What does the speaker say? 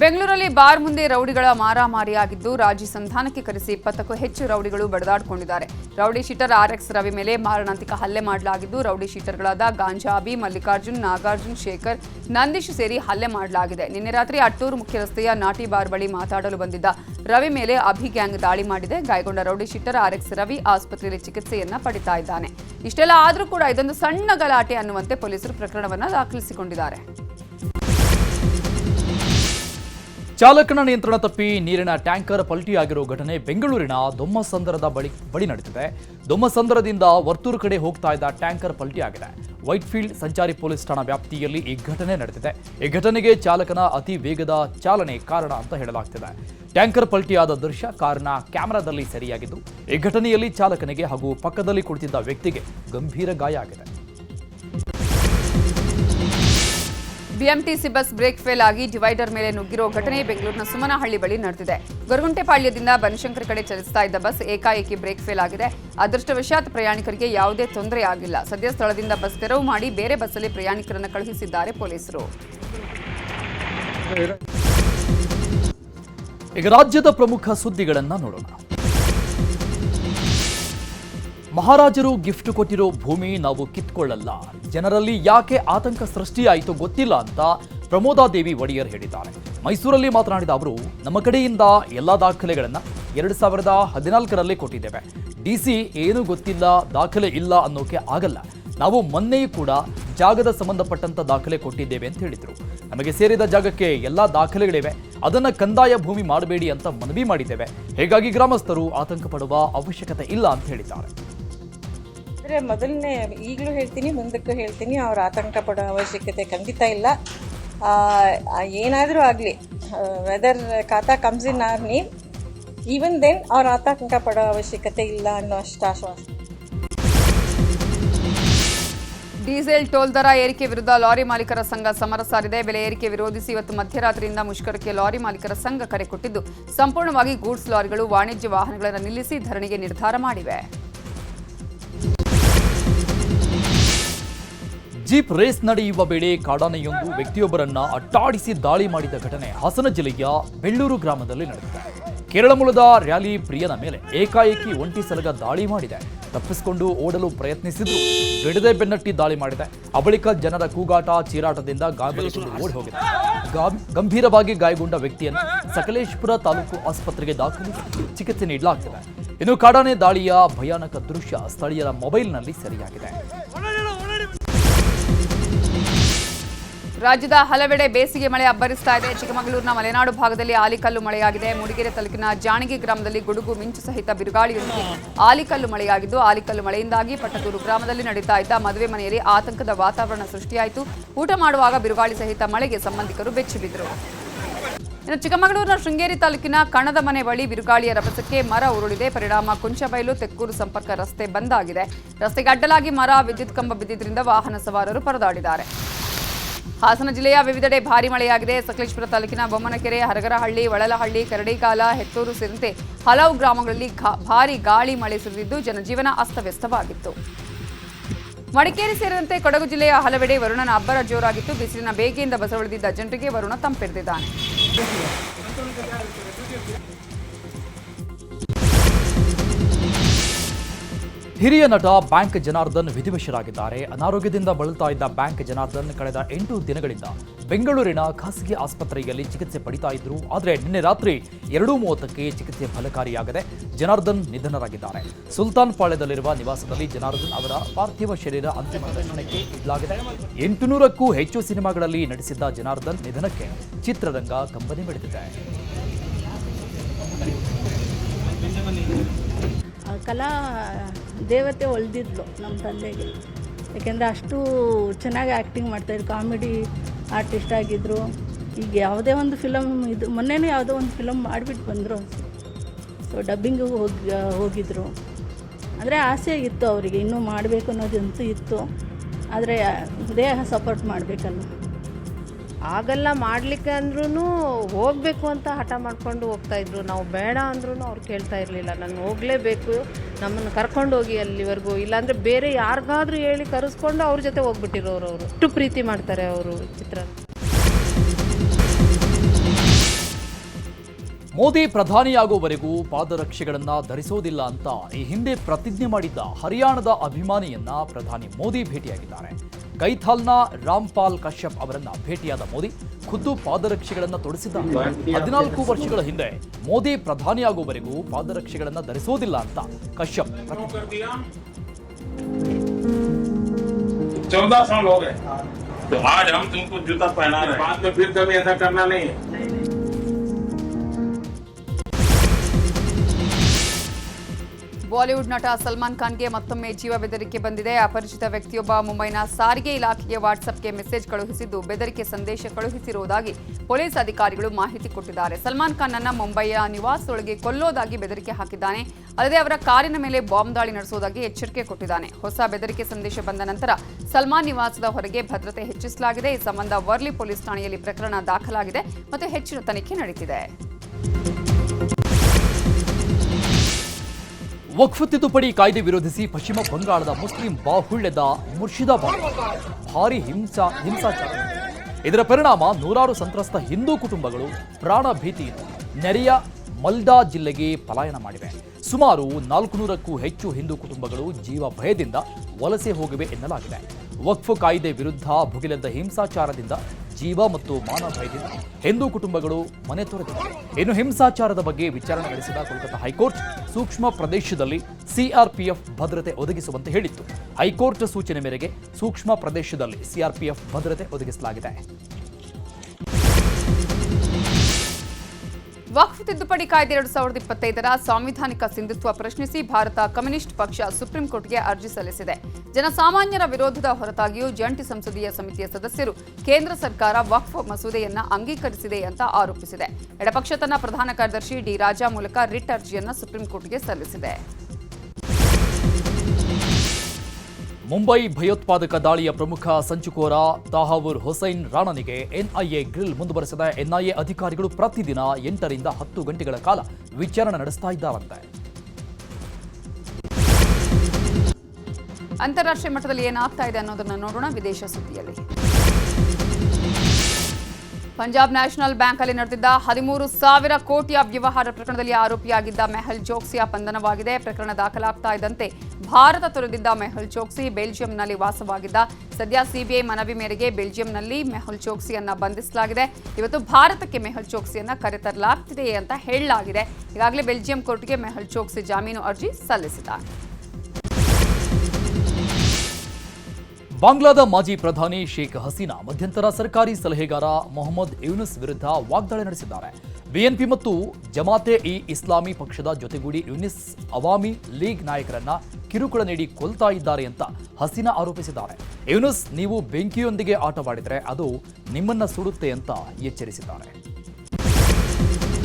ಬೆಂಗಳೂರಲ್ಲಿ ಬಾರ್ ಮುಂದೆ ರೌಡಿಗಳ ಮಾರಾಮಾರಿಯಾಗಿದ್ದು ರಾಜಿ ಸಂಧಾನಕ್ಕೆ ಕರೆಸಿ ಇಪ್ಪತ್ತಕ್ಕೂ ಹೆಚ್ಚು ರೌಡಿಗಳು ಬಡದಾಡಿಕೊಂಡಿದ್ದಾರೆ. ರೌಡಿ ಶೀಟರ್ ಆರ್ಎಕ್ಸ್ ರವಿ ಮೇಲೆ ಮಾರಣಾಂತಿಕ ಹಲ್ಲೆ ಮಾಡಲಾಗಿದ್ದು ರೌಡಿ ಶೀಟರ್ಗಳಾದ ಗಾಂಜಾಬಿ ಮಲ್ಲಿಕಾರ್ಜುನ್, ನಾಗಾರ್ಜುನ್, ಶೇಖರ್, ನಂದೀಶ್ ಸೇರಿ ಹಲ್ಲೆ ಮಾಡಲಾಗಿದೆ. ನಿನ್ನೆ ರಾತ್ರಿ ಅಟ್ಟೂರು ಮುಖ್ಯ ರಸ್ತೆಯ ನಾಟಿ ಬಾರ್ ಬಳಿ ಮಾತಾಡಲು ಬಂದಿದ್ದ ರವಿ ಮೇಲೆ ಅಭಿ ಗ್ಯಾಂಗ್ ದಾಳಿ ಮಾಡಿದೆ. ಗಾಯಗೊಂಡ ರೌಡಿ ಶೀಟರ್ ಆರ್ಎಕ್ಸ್ ರವಿ ಆಸ್ಪತ್ರೆಯಲ್ಲಿ ಚಿಕಿತ್ಸೆಯನ್ನ ಪಡಿತಾ ಇದ್ದಾನೆ. ಇಷ್ಟೆಲ್ಲ ಆದರೂ ಕೂಡ ಇದೊಂದು ಸಣ್ಣ ಗಲಾಟೆ ಅನ್ನುವಂತೆ ಪೊಲೀಸರು ಪ್ರಕರಣವನ್ನು ದಾಖಲಿಸಿಕೊಂಡಿದ್ದಾರೆ. ಚಾಲಕನ ನಿಯಂತ್ರಣ ತಪ್ಪಿ ನೀರಿನ ಟ್ಯಾಂಕರ್ ಪಲ್ಟಿಯಾಗಿರೋ ಘಟನೆ ಬೆಂಗಳೂರಿನ ದೊಮ್ಮಸಂದರದ ಬಳಿ ಬಳಿ ನಡೆದಿದೆ. ದೊಮ್ಮಸಂದರದಿಂದ ವರ್ತೂರು ಕಡೆ ಹೋಗ್ತಾ ಇದ್ದ ಟ್ಯಾಂಕರ್ ಪಲ್ಟಿಯಾಗಿದೆ. ವೈಟ್ಫೀಲ್ಡ್ ಸಂಚಾರಿ ಪೊಲೀಸ್ ಠಾಣಾ ವ್ಯಾಪ್ತಿಯಲ್ಲಿ ಈ ಘಟನೆ ನಡೆದಿದೆ. ಈ ಘಟನೆಗೆ ಚಾಲಕನ ಅತಿ ವೇಗದ ಚಾಲನೆ ಕಾರಣ ಅಂತ ಹೇಳಲಾಗ್ತಿದೆ. ಟ್ಯಾಂಕರ್ ಪಲ್ಟಿಯಾದ ದೃಶ್ಯ ಕಾರಣ ಕ್ಯಾಮೆರಾದಲ್ಲಿ ಸೆರೆಯಾಗಿದ್ದು, ಈ ಘಟನೆಯಲ್ಲಿ ಚಾಲಕನಿಗೆ ಹಾಗೂ ಪಕ್ಕದಲ್ಲಿ ಕುಳಿತಿದ್ದ ವ್ಯಕ್ತಿಗೆ ಗಂಭೀರ ಗಾಯ ಆಗಿದೆ. ಬಿಎಂಟಿಸಿ ಬಸ್ ಬ್ರೇಕ್ ಫೇಲ್ ಆಗಿ ಡಿವೈಡರ್ ಮೇಲೆ ನುಗ್ಗಿರೋ ಘಟನೆ ಬೆಂಗಳೂರಿನ ಸುಮನಹಳ್ಳಿ ಬಳಿ ನಡೆದಿದೆ. ಗೊರಗುಂಟೆಪಾಳ್ಯದಿಂದ ಬನಶಂಕರ್ ಕಡೆ ಚಲಿಸ್ತಾ ಇದ್ದ ಬಸ್ ಏಕಾಏಕಿ ಬ್ರೇಕ್ ಫೇಲ್ ಆಗಿದೆ. ಅದೃಷ್ಟವಶಾತ್ ಪ್ರಯಾಣಿಕರಿಗೆ ಯಾವುದೇ ತೊಂದರೆ ಆಗಿಲ್ಲ. ಸದ್ಯ ಸ್ಥಳದಿಂದ ಬಸ್ ತೆರವು ಮಾಡಿ ಬೇರೆ ಬಸ್ಸಲ್ಲಿ ಪ್ರಯಾಣಿಕರನ್ನು ಕಳುಹಿಸಿದ್ದಾರೆ ಪೊಲೀಸರು. ಈಗ ರಾಜ್ಯದ ಪ್ರಮುಖ ಸುದ್ದಿಗಳನ್ನು ನೋಡೋಣ. ಮಹಾರಾಜರು ಗಿಫ್ಟ್ ಕೊಟ್ಟಿರೋ ಭೂಮಿ ನಾವು ಕಿತ್ಕೊಳ್ಳಲ್ಲ. ಜನರಲ್ಲಿ ಯಾಕೆ ಆತಂಕ ಸೃಷ್ಟಿಯಾಯಿತು ಗೊತ್ತಿಲ್ಲ ಅಂತ ಪ್ರಮೋದಾದೇವಿ ಒಡೆಯರ್ ಹೇಳಿದ್ದಾರೆ. ಮೈಸೂರಲ್ಲಿ ಮಾತನಾಡಿದ ಅವರು, ನಮ್ಮ ಕಡೆಯಿಂದ ಎಲ್ಲ ದಾಖಲೆಗಳನ್ನು ಎರಡು ಸಾವಿರದ ಹದಿನಾಲ್ಕರಲ್ಲಿ ಕೊಟ್ಟಿದ್ದೇವೆ. ಡಿ ಸಿ ಏನು ಗೊತ್ತಿಲ್ಲ, ದಾಖಲೆ ಇಲ್ಲ ಅನ್ನೋಕೆ ಆಗಲ್ಲ. ನಾವು ಮೊನ್ನೆಯೂ ಕೂಡ ಜಾಗದ ಸಂಬಂಧಪಟ್ಟಂತ ದಾಖಲೆ ಕೊಟ್ಟಿದ್ದೇವೆ ಅಂತ ಹೇಳಿದರು. ನಮಗೆ ಸೇರಿದ ಜಾಗಕ್ಕೆ ಎಲ್ಲ ದಾಖಲೆಗಳಿವೆ. ಅದನ್ನು ಕಂದಾಯ ಭೂಮಿ ಮಾಡಬೇಡಿ ಅಂತ ಮನವಿ ಮಾಡಿದ್ದೇವೆ. ಹೀಗಾಗಿ ಗ್ರಾಮಸ್ಥರು ಆತಂಕ ಪಡುವ ಅವಶ್ಯಕತೆ ಇಲ್ಲ ಅಂತ ಹೇಳಿದ್ದಾರೆ. ಅಂದರೆ ಮೊದಲನೇ ಈಗಲೂ ಹೇಳ್ತೀನಿ, ಮುಂದಕ್ಕೂ ಹೇಳ್ತೀನಿ. ಅವ್ರ ಆತಂಕ ಪಡೋ ಅವಶ್ಯಕತೆ ಖಂಡಿತ ಇಲ್ಲ. ಏನಾದರೂ ಆಗಲಿ whether khata comes in our name even then ಅವ್ರ ಆತಂಕ ಪಡೋ ಅವಶ್ಯಕತೆ ಇಲ್ಲ ಅನ್ನೋ ಅಷ್ಟು ಆಶ್ವಾಸ. ಡೀಸೆಲ್ ಟೋಲ್ ದರ ಏರಿಕೆ ವಿರುದ್ಧ ಲಾರಿ ಮಾಲೀಕರ ಸಂಘ ಸಮರ ಸಾರಿದೆ. ಬೆಲೆ ಏರಿಕೆ ವಿರೋಧಿಸಿ ಇವತ್ತು ಮಧ್ಯರಾತ್ರಿಯಿಂದ ಮುಷ್ಕರಕ್ಕೆ ಲಾರಿ ಮಾಲೀಕರ ಸಂಘ ಕರೆ ಕೊಟ್ಟಿದ್ದು. ಸಂಪೂರ್ಣವಾಗಿ ಗೂಡ್ಸ್ ಲಾರಿಗಳು ವಾಣಿಜ್ಯ ವಾಹನಗಳನ್ನು ನಿಲ್ಲಿಸಿ ಧರಣಿಗೆ ನಿರ್ಧಾರ ಮಾಡಿವೆ. ಜೀಪ್ ರೇಸ್ ನಡೆಯುವ ವೇಳೆ ಕಾಡಾನೆಯೊಂದು ವ್ಯಕ್ತಿಯೊಬ್ಬರನ್ನ ಅಟ್ಟಾಡಿಸಿ ದಾಳಿ ಮಾಡಿದ ಘಟನೆ ಹಾಸನ ಜಿಲ್ಲೆಯ ಬೆಳ್ಳೂರು ಗ್ರಾಮದಲ್ಲಿ ನಡೆದಿದೆ. ಕೇರಳ ಮೂಲದ ರ್ಯಾಲಿ ಪ್ರಿಯನ ಮೇಲೆ ಏಕಾಏಕಿ ಒಂಟಿ ಸಲಗ ದಾಳಿ ಮಾಡಿದೆ. ತಪ್ಪಿಸಿಕೊಂಡು ಓಡಲು ಪ್ರಯತ್ನಿಸಿದ್ರು. ಬಿಡದೆ ಬೆನ್ನಟ್ಟಿ ದಾಳಿ ಮಾಡಿದೆ. ಆ ಬಳಿಕ ಜನರ ಕೂಗಾಟ, ಚೀರಾಟದಿಂದ ಗಾಯಗೊಳಿಸಲು ಓಡಿ ಹೋಗಿದೆ. ಗಂಭೀರವಾಗಿ ಗಾಯಗೊಂಡ ವ್ಯಕ್ತಿಯನ್ನು ಸಕಲೇಶ್ಪುರ ತಾಲೂಕು ಆಸ್ಪತ್ರೆಗೆ ದಾಖಲಿಸಿ ಚಿಕಿತ್ಸೆ ನೀಡಲಾಗ್ತಿದೆ. ಇನ್ನು ಕಾಡಾನೆ ದಾಳಿಯ ಭಯಾನಕ ದೃಶ್ಯ ಸ್ಥಳೀಯರ ಮೊಬೈಲ್ನಲ್ಲಿ ಸೆರೆಯಾಗಿದೆ. ರಾಜ್ಯದ ಹಲವೆಡೆ ಬೇಸಿಗೆ ಮಳೆ ಅಬ್ಬರಿಸ್ತಾ ಇದೆ. ಚಿಕ್ಕಮಗಳೂರಿನ ಮಲೆನಾಡು ಭಾಗದಲ್ಲಿ ಆಲಿಕಲ್ಲು ಮಳೆಯಾಗಿದೆ. ಮೂಡಿಗೆರೆ ತಾಲೂಕಿನ ಜಾಣಗಿ ಗ್ರಾಮದಲ್ಲಿ ಗುಡುಗು, ಮಿಂಚು ಸಹಿತ ಬಿರುಗಾಳಿಯೊಂದಿಗೆ ಆಲಿಕಲ್ಲು ಮಳೆಯಾಗಿದ್ದು, ಆಲಿಕಲ್ಲು ಮಳೆಯಿಂದಾಗಿ ಪಟ್ಟದೂರು ಗ್ರಾಮದಲ್ಲಿ ನಡೀತಾ ಇದ್ದ ಮದುವೆ ಮನೆಯಲ್ಲಿ ಆತಂಕದ ವಾತಾವರಣ ಸೃಷ್ಟಿಯಾಯಿತು. ಊಟ ಮಾಡುವಾಗ ಬಿರುಗಾಳಿ ಸಹಿತ ಮಳೆಗೆ ಸಂಬಂಧಿಕರು ಬೆಚ್ಚಿಬಿದ್ದರು. ಇನ್ನು ಚಿಕ್ಕಮಗಳೂರಿನ ಶೃಂಗೇರಿ ತಾಲೂಕಿನ ಕಣದ ಮನೆ ಬಳಿ ಬಿರುಗಾಳಿಯ ರಭಸಕ್ಕೆ ಮರ ಉರುಳಿದೆ. ಪರಿಣಾಮ ಕುಂಚಬೈಲು, ತೆಕ್ಕೂರು ಸಂಪರ್ಕ ರಸ್ತೆ ಬಂದ್ ಆಗಿದೆ. ರಸ್ತೆಗೆ ಅಡ್ಡಲಾಗಿ ಮರ, ವಿದ್ಯುತ್ ಕಂಬ ಬಿದ್ದಿದ್ದರಿಂದ ವಾಹನ ಸವಾರರು ಪರದಾಡಿದ್ದಾರೆ. ಹಾಸನ ಜಿಲ್ಲೆಯ ವಿವಿಧೆಡೆ ಭಾರಿ ಮಳೆಯಾಗಿದೆ. ಸಕಲೇಶ್ಪುರ ತಾಲೂಕಿನ ಬೊಮ್ಮನಕೆರೆ, ಹರಗರಹಳ್ಳಿ, ವಳಲಹಳ್ಳಿ ಕರಡಿಕಾಲ ಹೆತ್ತೂರು ಸೇರಿದಂತೆ ಹಲವು ಗ್ರಾಮಗಳಲ್ಲಿ ಭಾರೀ ಗಾಳಿ ಮಳೆ ಸುರಿದಿದ್ದು, ಜನಜೀವನ ಅಸ್ತವ್ಯಸ್ತವಾಗಿತ್ತು. ಮಡಿಕೇರಿ ಸೇರಿದಂತೆ ಕೊಡಗು ಜಿಲ್ಲೆಯ ಹಲವೆಡೆ ವರುಣನ ಅಬ್ಬರ ಜೋರಾಗಿತ್ತು. ಬಿಸಿಲಿನ ಬೇಗೆಯಿಂದ ಬಸವಳಿದಿದ್ದ ಜನರಿಗೆ ವರುಣ ತಂಪೆರೆದಿದ್ದಾನೆ ಹಿರಿಯ ನಟ ಬ್ಯಾಂಕ್ ಜನಾರ್ದನ್ ವಿಧಿವಶರಾಗಿದ್ದಾರೆ. ಅನಾರೋಗ್ಯದಿಂದ ಬಳಲ್ತಾ ಇದ್ದ ಬ್ಯಾಂಕ್ ಜನಾರ್ದನ್ ಕಳೆದ ಎಂಟು ದಿನಗಳಿಂದ ಬೆಂಗಳೂರಿನ ಖಾಸಗಿ ಆಸ್ಪತ್ರೆಯಲ್ಲಿ ಚಿಕಿತ್ಸೆ ಪಡಿತಾ ಇದ್ರು. ಆದರೆ ನಿನ್ನೆ ರಾತ್ರಿ ಎರಡು ಮೂವತ್ತಕ್ಕೆ ಚಿಕಿತ್ಸೆ ಫಲಕಾರಿಯಾಗದೆ ಜನಾರ್ದನ್ ನಿಧನರಾಗಿದ್ದಾರೆ. ಸುಲ್ತಾನ್ ಪಾಳ್ಯದಲ್ಲಿರುವ ನಿವಾಸದಲ್ಲಿ ಜನಾರ್ದನ್ ಅವರ ಪಾರ್ಥಿವ ಶರೀರ ಅಂತಿಮ ದರ್ಶನಕ್ಕೆ ಇಡಲಾಗಿದೆ. ಎಂಟುನೂರಕ್ಕೂ ಹೆಚ್ಚು ಸಿನಿಮಾಗಳಲ್ಲಿ ನಟಿಸಿದ್ದ ಜನಾರ್ದನ್ ನಿಧನಕ್ಕೆ ಚಿತ್ರರಂಗ ಕಂಬನಿ ಆ ಕಲಾ ದೇವತೆ ಒಲ್ದಿದ್ಲು ನಮ್ಮ ತಂದೆಗೆ. ಯಾಕೆಂದರೆ ಅಷ್ಟು ಚೆನ್ನಾಗಿ ಆ್ಯಕ್ಟಿಂಗ್ ಮಾಡ್ತಾಯಿದ್ರು ಕಾಮಿಡಿ ಆರ್ಟಿಸ್ಟ್ ಆಗಿದ್ದರು ಈಗ ಯಾವುದೇ ಒಂದು ಫಿಲಮ್ ಇದು, ಮೊನ್ನೆನೇ ಯಾವುದೋ ಒಂದು ಫಿಲಮ್ ಮಾಡಿಬಿಟ್ಟು ಬಂದರು. ಸೊ ಡಬ್ಬಿಂಗ್ ಹೋಗಿ ಹೋಗಿದ್ದರು ಅಂದರೆ ಆಸೆ ಇತ್ತು ಅವರಿಗೆ, ಇನ್ನೂ ಮಾಡಬೇಕು ಅನ್ನೋದಂತೂ ಇತ್ತು. ಆದರೆ ದೇಹ ಸಪೋರ್ಟ್ ಮಾಡಬೇಕಲ್ಲ ಆಗಲ್ಲ ಮಾಡಲಿಕ್ಕೆ ಅಂದ್ರೂ ಹೋಗಬೇಕು ಅಂತ ಹಠ ಮಾಡ್ಕೊಂಡು ಹೋಗ್ತಾ ಇದ್ರು. ನಾವು ಬೇಡ ಅಂದ್ರೂ ಅವ್ರು ಕೇಳ್ತಾ ಇರಲಿಲ್ಲ. ನಾನು ಹೋಗಲೇಬೇಕು. ನಮ್ಮನ್ನು ಕರ್ಕೊಂಡು ಹೋಗಿ ಅಲ್ಲಿವರೆಗೂ. ಇಲ್ಲಾಂದರೆ ಬೇರೆ ಯಾರಿಗಾದ್ರೂ ಹೇಳಿ ಕರೆಸ್ಕೊಂಡು ಅವ್ರ ಜೊತೆ ಹೋಗ್ಬಿಟ್ಟಿರೋರು ಅವರು. ಅಷ್ಟು ಪ್ರೀತಿ ಮಾಡ್ತಾರೆ ಅವರು ಚಿತ್ರ. ಮೋದಿ ಪ್ರಧಾನಿಯಾಗುವವರೆಗೂ ಪಾದರಕ್ಷೆಗಳನ್ನು ಧರಿಸೋದಿಲ್ಲ ಅಂತ ಈ ಹಿಂದೆ ಪ್ರತಿಜ್ಞೆ ಮಾಡಿದ್ದ ಹರಿಯಾಣದ ಅಭಿಮಾನಿಯನ್ನ ಪ್ರಧಾನಿ ಮೋದಿ ಭೇಟಿಯಾಗಿದ್ದಾರೆ. ಕೈಥಾಲ್ನ ರಾಮ್ಪಾಲ್ ಕಶ್ಯಪ್ ಅವರನ್ನ ಭೇಟಿಯಾದ ಮೋದಿ ಖುದ್ದು ಪಾದರಕ್ಷೆಗಳನ್ನ ತೊಡಿಸಿದ್ದಾರೆ ಹದಿನಾಲ್ಕು ವರ್ಷಗಳ ಹಿಂದೆ ಮೋದಿ ಪ್ರಧಾನಿಯಾಗುವವರೆಗೂ ಪಾದರಕ್ಷೆಗಳನ್ನ ಧರಿಸೋದಿಲ್ಲ ಅಂತ ಕಶ್ಯಪ್ ಪ್ರತಿಜ್ಞೆ चौदह साल हो गए तो आज हम तुमको जूता पहना रहे हैं बाद में फिर कभी ऐसा करना नहीं है ಬಾಲಿವುಡ್ ನಟ ಸಲ್ಮಾನ್ ಖಾನ್ಗೆ ಮತ್ತೊಮ್ಮೆ ಜೀವ ಬೆದರಿಕೆ ಬಂದಿದೆ. ಅಪರಿಚಿತ ವ್ಯಕ್ತಿಯೊಬ್ಬ ಮುಂಬೈನ ಸಾರಿಗೆ ಇಲಾಖೆಗೆ ವಾಟ್ಸಪ್ಗೆ ಮೆಸೇಜ್ ಕಳುಹಿಸಿದ್ದು ಬೆದರಿಕೆ ಸಂದೇಶ ಕಳುಹಿಸಿರುವುದಾಗಿ ಪೊಲೀಸ್ ಅಧಿಕಾರಿಗಳು ಮಾಹಿತಿ ಕೊಟ್ಟಿದ್ದಾರೆ. ಸಲ್ಮಾನ್ ಖಾನ್ ಅನ್ನ ಮುಂಬೈಯ ನಿವಾಸದೊಳಗೆ ಕೊಲ್ಲೋದಾಗಿ ಬೆದರಿಕೆ ಹಾಕಿದ್ದಾನೆ. ಅಲ್ಲದೆ ಅವರ ಕಾರಿನ ಮೇಲೆ ಬಾಂಬ್ ದಾಳಿ ನಡೆಸುವುದಾಗಿ ಎಚ್ಚರಿಕೆ ಕೊಟ್ಟಿದ್ದಾನೆ. ಹೊಸ ಬೆದರಿಕೆ ಸಂದೇಶ ಬಂದ ನಂತರ ಸಲ್ಮಾನ್ ನಿವಾಸದ ಹೊರಗೆ ಭದ್ರತೆ ಹೆಚ್ಚಿಸಲಾಗಿದೆ. ಈ ಸಂಬಂಧ ವರ್ಲಿ ಪೊಲೀಸ್ ಠಾಣೆಯಲ್ಲಿ ಪ್ರಕರಣ ದಾಖಲಾಗಿದೆ. ಮತ್ತು ಹೆಚ್ಚಿನ ತನಿಖೆ ನಡೀತಿದೆ. ವಕ್ಫ್ ತಿದ್ದುಪಡಿ ಕಾಯ್ದೆ ವಿರೋಧಿಸಿ ಪಶ್ಚಿಮ ಬಂಗಾಳದ ಮುಸ್ಲಿಂ ಬಾಹುಳ್ಯದ ಮುರ್ಷಿದಾಬಾದ್. ಭಾರಿ ಹಿಂಸಾ, ಹಿಂಸಾಚಾರ. ಇದರ ಪರಿಣಾಮ ನೂರಾರು ಸಂತ್ರಸ್ತ ಹಿಂದೂ ಕುಟುಂಬಗಳು ಪ್ರಾಣ ಭೀತಿಯಿಂದ ನೆರೆಯ ಮಲ್ಡಾ ಜಿಲ್ಲೆಗೆ ಪಲಾಯನ ಮಾಡಿವೆ. ಸುಮಾರು ನಾಲ್ಕು ನೂರಕ್ಕೂ ಹೆಚ್ಚು ಹಿಂದೂ ಕುಟುಂಬಗಳು ಜೀವ ಭಯದಿಂದ ವಲಸೆ ಹೋಗಿವೆ ಎನ್ನಲಾಗಿದೆ. ವಕ್ಫ್ ಕಾಯ್ದೆ ವಿರುದ್ಧ ಭುಗಿಲೆದ್ದ ಹಿಂಸಾಚಾರದಿಂದ ಜೀವ ಮತ್ತು ಮಾನ ಭಯದಿಂದ ಹಿಂದೂ ಕುಟುಂಬಗಳು ಮನೆ ತೊರೆದಿವೆ. ಇನ್ನು ಹಿಂಸಾಚಾರದ ಬಗ್ಗೆ ವಿಚಾರಣೆ ನಡೆಸಿದ ಕೋಲ್ಕತ್ತಾ ಹೈಕೋರ್ಟ್ ಸೂಕ್ಷ್ಮ ಪ್ರದೇಶದಲ್ಲಿ ಸಿಆರ್ಪಿಎಫ್ ಭದ್ರತೆ ಒದಗಿಸುವಂತೆ ಹೇಳಿತ್ತು. ಹೈಕೋರ್ಟ್ ಸೂಚನೆ ಮೇರೆಗೆ ಸೂಕ್ಷ್ಮ ಪ್ರದೇಶದಲ್ಲಿ ಸಿಆರ್ಪಿಎಫ್ ಭದ್ರತೆ ಒದಗಿಸಲಾಗಿದೆ. ವಕ್ಫ್ ತಿದ್ದುಪಡಿ ಕಾಯ್ದೆ ಎರಡು ಸಾವಿರದ ಇಪ್ಪತ್ತೈದರ ಸಾಂವಿಧಾನಿಕ ಸಿಂಧುತ್ವ ಪ್ರಶ್ನಿಸಿ ಭಾರತ ಕಮ್ಯುನಿಸ್ಟ್ ಪಕ್ಷ ಸುಪ್ರೀಂ ಕೋರ್ಟ್ಗೆ ಅರ್ಜಿ ಸಲ್ಲಿಸಿದೆ. ಜನಸಾಮಾನ್ಯರ ವಿರೋಧದ ಹೊರತಾಗಿಯೂ ಜಂಟಿ ಸಂಸದೀಯ ಸಮಿತಿಯ ಸದಸ್ಯರು ಕೇಂದ್ರ ಸರ್ಕಾರ ವಕ್ಫ್ ಮಸೂದೆಯನ್ನ ಅಂಗೀಕರಿಸಿದೆ ಅಂತ ಆರೋಪಿಸಿದೆ. ಎಡಪಕ್ಷ ತನ್ನ ಪ್ರಧಾನ ಕಾರ್ಯದರ್ಶಿ ಡಿ ರಾಜಾ ಮೂಲಕ ರಿಟ್ ಅರ್ಜಿಯನ್ನು ಸುಪ್ರೀಂ ಕೋರ್ಟ್ಗೆ ಸಲ್ಲಿಸಿದೆ. ಮುಂಬೈ ಭಯೋತ್ಪಾದಕ ದಾಳಿಯ ಪ್ರಮುಖ ಸಂಚುಕೋರ ತಾಹಾವೂರ್ ಹುಸೈನ್ ರಾಣನಿಗೆ ಎನ್ಐಎ ಗ್ರಿಲ್ ಮುಂದುವರೆಸಿದ ಎನ್ಐಎ ಅಧಿಕಾರಿಗಳು ಪ್ರತಿದಿನ ಎಂಟರಿಂದ ಹತ್ತು ಗಂಟೆಗಳ ಕಾಲ ವಿಚಾರಣೆ ನಡೆಸ್ತಾ ಇದ್ದಾರಂತೆ. ಅಂತಾರಾಷ್ಟ್ರೀಯ ಮಟ್ಟದಲ್ಲಿ ಏನಾಗ್ತಾ ಇದೆ ಅನ್ನೋದನ್ನ ನೋಡೋಣ. ವಿದೇಶ ಸುದ್ದಿಯಲ್ಲಿ. ಪಂಜಾಬ್ ನ್ಯಾಷನಲ್ ಬ್ಯಾಂಕ್ ಅಲ್ಲಿ ನಡೆದಿದ್ದ ಹದಿಮೂರು ಸಾವಿರ ಕೋಟಿಯ ವ್ಯವಹಾರ ಪ್ರಕರಣದಲ್ಲಿ ಆರೋಪಿಯಾಗಿದ್ದ ಮೆಹಲ್ ಚೋಕ್ಸಿಯ ಬಂಧನವಾಗಿದೆ. ಪ್ರಕರಣ ದಾಖಲಾಗ್ತಾ ಇದ್ದಂತೆ ಭಾರತ ತೊರೆದಿದ್ದ ಮೆಹುಲ್ ಚೋಕ್ಸಿ ಬೆಲ್ಜಿಯಂನಲ್ಲಿ ವಾಸವಾಗಿದ್ದ. ಸದ್ಯ ಸಿಬಿಐ ಮನವಿ ಮೇರೆಗೆ ಬೆಲ್ಜಿಯಂನಲ್ಲಿ ಮೆಹುಲ್ ಚೋಕ್ಸಿಯನ್ನ ಬಂಧಿಸಲಾಗಿದೆ. ಇವತ್ತು ಭಾರತಕ್ಕೆ ಮೆಹುಲ್ ಚೋಕ್ಸಿಯನ್ನ ಕರೆತರಲಾಗ್ತಿದೆ ಅಂತ ಹೇಳಲಾಗಿದೆ. ಈಗಾಗಲೇ ಬೆಲ್ಜಿಯಂ ಕೋರ್ಟ್ಗೆ ಮೆಹುಲ್ ಚೋಕ್ಸಿ ಜಾಮೀನು ಅರ್ಜಿ ಸಲ್ಲಿಸಿದ್ದಾರೆ. ಬಾಂಗ್ಲಾದ ಮಾಜಿ ಪ್ರಧಾನಿ ಶೇಖ್ ಹಸೀನಾ ಮಧ್ಯಂತರ ಸರ್ಕಾರಿ ಸಲಹೆಗಾರ ಮೊಹಮ್ಮದ್ ಯೂನುಸ್ ವಿರುದ್ಧ ವಾಗ್ದಾಳಿ ನಡೆಸಿದ್ದಾರೆ. ಬಿಎನ್ಪಿ ಮತ್ತು ಜಮಾತೆ ಇ ಇಸ್ಲಾಮಿ ಪಕ್ಷದ ಜೊತೆಗೂಡಿ ಯೂನಿಸ್ ಅವಾಮಿ ಲೀಗ್ ನಾಯಕರನ್ನ ಕಿರುಕುಳ ನೀಡಿ ಕೊಲ್ತಾ ಇದ್ದಾರೆ ಅಂತ ಹಸೀನಾ ಆರೋಪಿಸಿದ್ದಾರೆ. ಯೂನುಸ್, ನೀವು ಬೆಂಕಿಯೊಂದಿಗೆ ಆಟವಾಡಿದರೆ ಅದು ನಿಮ್ಮನ್ನ ಸುಡುತ್ತೆ ಅಂತ ಎಚ್ಚರಿಸಿದ್ದಾರೆ.